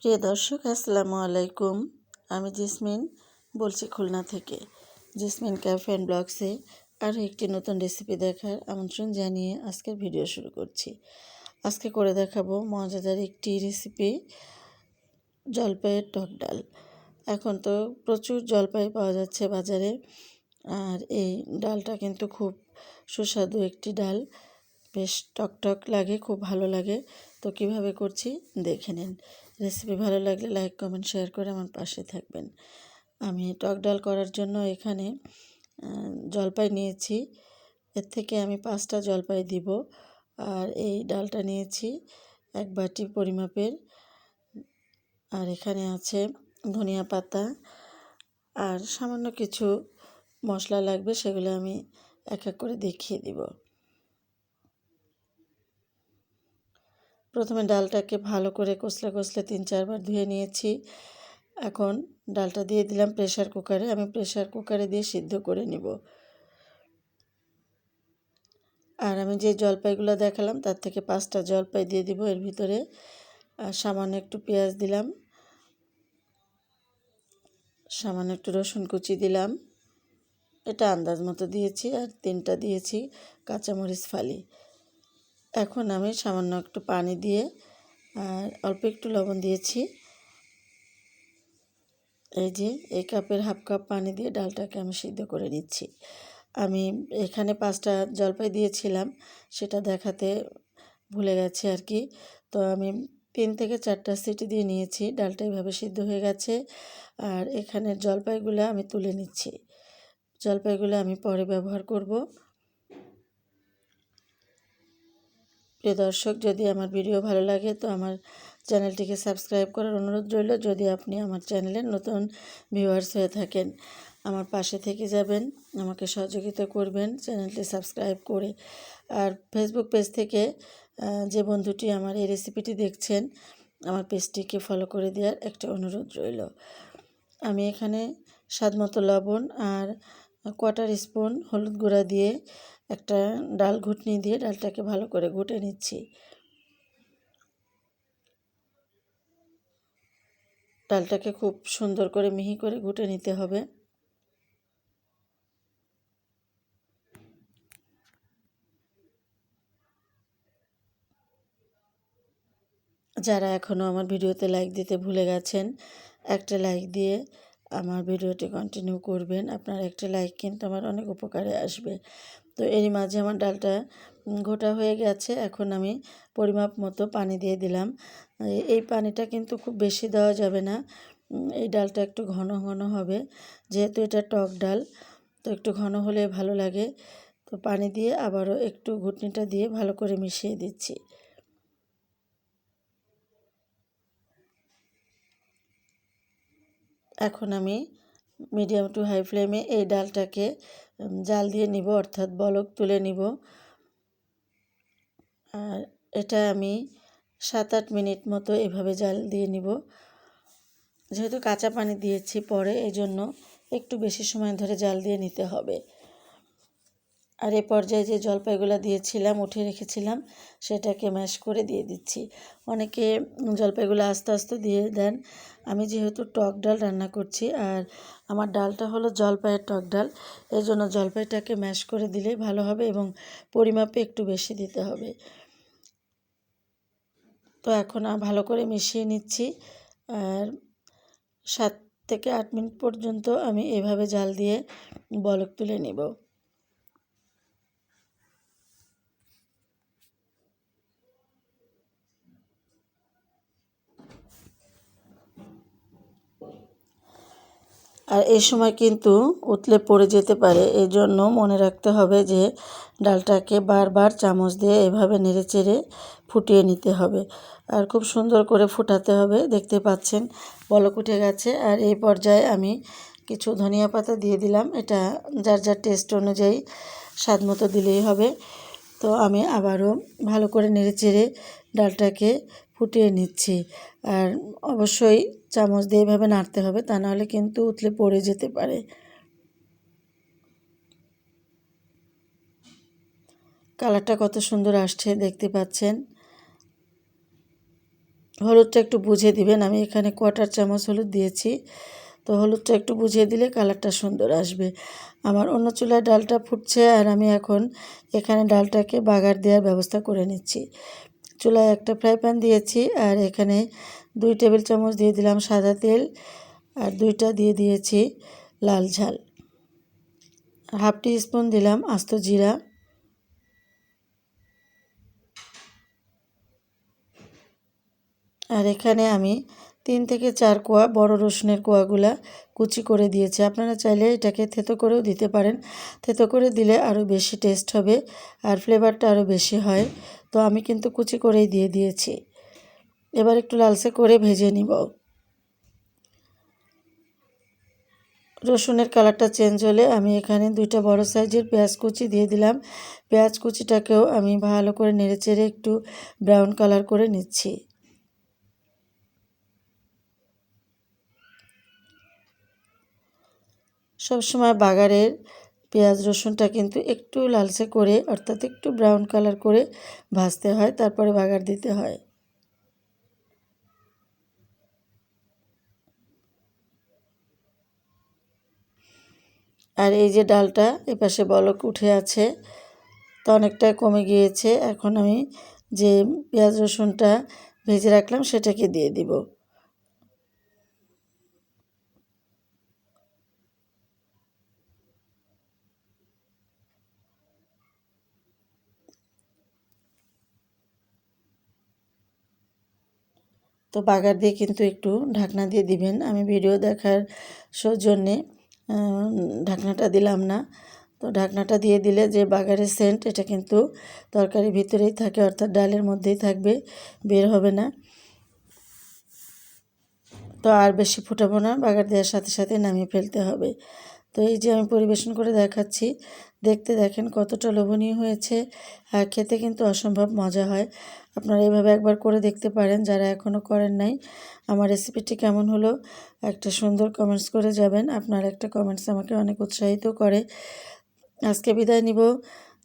প্রিয় দর্শক, আসসালামু আলাইকুম। আমি জেসমিন বলছি খুলনা থেকে। জেসমিন ক্যাফে অ্যান্ড ব্লগসে আরও একটি নতুন রেসিপি দেখার আমন্ত্রণ জানিয়ে আজকের ভিডিও শুরু করছি। আজকে করে দেখাবো মজাদার একটি রেসিপি জলপাইয়ের টক ডাল। এখন তো প্রচুর জলপাই পাওয়া যাচ্ছে বাজারে, আর এই ডালটা কিন্তু খুব সুস্বাদু একটি ডাল। বেশ টকটক লাগে, খুব ভালো লাগে। তো কীভাবে করছি, দেখে নিন। রেসিপি ভালো লাগলে লাইক, কমেন্ট, শেয়ার করে আমার পাশে থাকবেন। আমি টক ডাল করার জন্য এখানে জলপাই নিয়েছি। এর থেকে আমি পাঁচটা জলপাই দিব। আর এই ডালটা নিয়েছি এক বাটি পরিমাপের। আর এখানে আছে ধনিয়া পাতা। আর সামান্য কিছু মশলা লাগবে, সেগুলো আমি এক এক করে দেখিয়ে দিব। প্রথমে ডালটাকে ভালো করে কষলে কষলে তিন চারবার ধুয়ে নিয়েছি। এখন ডালটা দিয়ে দিলাম প্রেশার কুকারে আমি প্রেশার কুকারে দিয়ে সিদ্ধ করে নিব। আর আমি যে জলপাইগুলো দেখালাম, তার থেকে পাঁচটা জলপাই দিয়ে দিব এর ভিতরে। আর সামান্য একটু পেঁয়াজ দিলাম। সামান্য একটু রসুন কুচি দিলাম। এটা আন্দাজ মতো দিয়েছি। আর তিনটা দিয়েছি কাঁচামরিচ ফালি। এখন আমি সামান্য একটু পানি দিয়ে, আর অল্প একটু লবণ দিয়েছি। এই যে, এই কাপের হাফ কাপ পানি দিয়ে ডালটাকে আমি সিদ্ধ করে নিচ্ছি। আমি এখানে পাঁচটা জলপাই দিয়েছিলাম, সেটা দেখাতে ভুলে গেছে আর কি। তো আমি তিন থেকে চারটা সিটি দিয়ে নিয়েছি, ডালটা এইভাবে সিদ্ধ হয়ে গেছে। আর এখানে জলপাইগুলো আমি তুলে নিচ্ছি। জলপাইগুলো আমি পরে ব্যবহার করব। প্রিয় দর্শক, যদি আমার ভিডিও ভালো লাগে, তো আমার চ্যানেলটিকে সাবস্ক্রাইব করার অনুরোধ রইল। যদি আপনি আমার চ্যানেলের নতুন ভিউয়ার্স হয়ে থাকেন, আমার পাশে থেকে যাবেন, আমাকে সহযোগিতা করবেন, চ্যানেলটি সাবস্ক্রাইব করে। আর ফেসবুক পেজ থেকে যে বন্ধুটি আমার এই রেসিপিটি দেখছেন, আমার পেজটিকে ফলো করে দেওয়ার একটা অনুরোধ রইল। আমি এখানে স্বাদ মতো লবণ আর কোয়াটার স্পুন হলুদ গুঁড়া দিয়ে একটা ডাল ঘুটনি দিয়ে ডালটাকে ভালো করে ঘুটে নিচ্ছি। ডালটাকে খুব সুন্দর করে মিহি করে ঘুটে নিতে হবে। যারা এখনও আমার ভিডিওতে লাইক দিতে ভুলে গেছেন, একটা লাইক দিয়ে আমার ভিডিওটি কন্টিনিউ করবেন। আপনার একটা লাইক কিন্তু আমার অনেক উপকারে আসবে। তো এরই মাঝে আমার ডালটা গোটা হয়ে গেছে। এখন আমি পরিমাপ মতো পানি দিয়ে দিলাম। এই পানিটা কিন্তু খুব বেশি দেওয়া যাবে না। এই ডালটা একটু ঘন ঘন হবে। যেহেতু এটা টক ডাল, তো একটু ঘন হলে ভালো লাগে। তো পানি দিয়ে আবারও একটু ঘুটনিটা দিয়ে ভালো করে মিশিয়ে দিচ্ছি। এখন আমি মিডিয়াম টু হাই ফ্লেমে এই ডালটাকে জাল দিয়ে নিব, অর্থাৎ বলক তুলে নিব। আর এটা আমি সাত আট মিনিট মতো এভাবে জাল দিয়ে নিব। যেহেতু কাঁচা পানি দিয়েছি পরে এই জন্য একটু বেশি সময় ধরে জাল দিয়ে নিতে হবে। আর এ পর্যায়ে যে জলপাইগুলো দিয়েছিলাম উঠে রেখেছিলাম, সেটাকে ম্যাশ করে দিয়ে দিচ্ছি। অনেকে জলপাইগুলো আস্তে আস্তে দিয়ে দেন। আমি যেহেতু টক ডাল রান্না করছি, আর আমার ডালটা হলো জলপাইয়ের টক ডাল এই জন্য জলপাইটাকে ম্যাশ করে দিলে ভালো হবে এবং পরিমাপে একটু বেশি দিতে হবে। তো এখন ভালো করে মিশিয়ে নিচ্ছি, আর সাত থেকে আট মিনিট পর্যন্ত আমি এভাবে জাল দিয়ে বলক তুলে নেব। আর এই সময় কিন্তু উতলে পড়ে যেতে পারে। এই জন্য মনে রাখতে হবে যে ডালটাকে বারবার চামচ দিয়ে এভাবে নেড়ে চেড়ে ফুটিয়ে নিতে হবে। আর খুব সুন্দর করে ফুটাতে হবে, দেখতে পাচ্ছেন? বলক উঠে গেছে। আর এই পর্যায়ে আমি কিছু ধনিয়া পাতা দিয়ে দিলাম। এটা যার যার টেস্ট অনুযায়ী স্বাদ মতো দিলেই হবে। তো আমি আবারও ভালো করে নেড়ে চেড়ে ডালটাকে ফুটিয়ে নিচ্ছি। আর অবশ্যই চামচ দিয়ে এভাবে নাড়তে হবে, তা নাহলে কিন্তু উতলে পড়ে যেতে পারে। কালারটা কত সুন্দর আসছে, দেখতে পাচ্ছেন? হলুদটা একটু বুঝে দিবেন, আমি এখানে কোয়াটার চামচ হলুদ দিয়েছি। তো হলুদটা একটু বুঝিয়ে দিলে কালারটা সুন্দর আসবে। আমার অন্য চুলায় ডালটা ফুটছে, আর আমি এখন এখানে ডালটাকে বাগার দেওয়ার ব্যবস্থা করে নিচ্ছি। চুলায় একটা ফ্রাই প্যান দিয়েছি, আর এখানে দুই টেবিল চামচ দিয়ে দিলাম সাদা তেল, আর দুইটা দিয়ে দিয়েছি লাল ঝাল। হাফ টি স্পুন দিলাম আস্ত জিরা। আর এখানে আমি তিন থেকে চার কোয়া বড় রসুনের কোয়াগুলা কুচি করে দিয়েছি। আপনারা চাইলে এটাকে থেতো করেও দিতে পারেন। থেতো করে দিলে আরও বেশি টেস্ট হবে, আর ফ্লেভারটা আরও বেশি হয়। তো আমি কিন্তু কুচি করেই দিয়ে দিয়েছি। এবার একটু লালসে করে ভেজে নিব। রসুনের কালারটা চেঞ্জ হলে আমি এখানে দুইটা বড় সাইজের পেঁয়াজ কুচি দিয়ে দিলাম। পেঁয়াজ কুচিটাকেও আমি ভালো করে নেড়েচেড়ে একটু ব্রাউন কালার করে নিচ্ছি। সবসময় বাগারের পেঁয়াজ রসুনটা কিন্তু একটু লালচে করে, অর্থাৎ একটু ব্রাউন কালার করে ভাজতে হয়, তারপরে বাগার দিতে হয়। আর এই যে ডালটা এপাশে বলক উঠে আছে, তো অনেকটা কমে গিয়েছে। এখন আমি যে পেঁয়াজ রসুনটা ভেজে রাখলাম, সেটাকে দিয়ে দিব। তো বাগার দিয়ে কিন্তু একটু ঢাকনা দিয়ে দিবেন। আমি ভিডিও দেখার সৌজন্যে ঢাকনাটা দিলাম না। তো ঢাকনাটা দিয়ে দিলে যে বাগারের সেন্ট এটা কিন্তু তরকারির ভিতরেই থাকে, অর্থাৎ ডালের মধ্যেই থাকবে, বের হবে না। তো আর বেশি ফুটাবো না, বাগার দেওয়ার সাথে সাথে নামিয়ে ফেলতে হবে। তো এই যে আমি পরিবেশন করে দেখাচ্ছি, দেখতে দেখেন কতটা লোভনীয় হয়েছে আর খেতে কিন্তু অসম্ভব মজা হয়। আপনারা এইভাবে একবার করে দেখতে পারেন, যারা এখনও করেন নাই। আমার রেসিপিটি কেমন হলো, একটা সুন্দর কমেন্টস করে যাবেন। আপনার একটা কমেন্টস আমাকে অনেক উৎসাহিত করে। আজকে বিদায় নিব।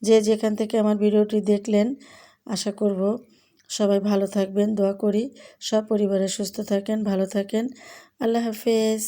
যে যেখান থেকে আমার ভিডিওটি দেখলেন, আশা করব সবাই ভালো থাকবেন, দোয়া করি। সব পরিবারে সুস্থ থাকেন, ভালো থাকেন। আল্লাহ হাফেজ।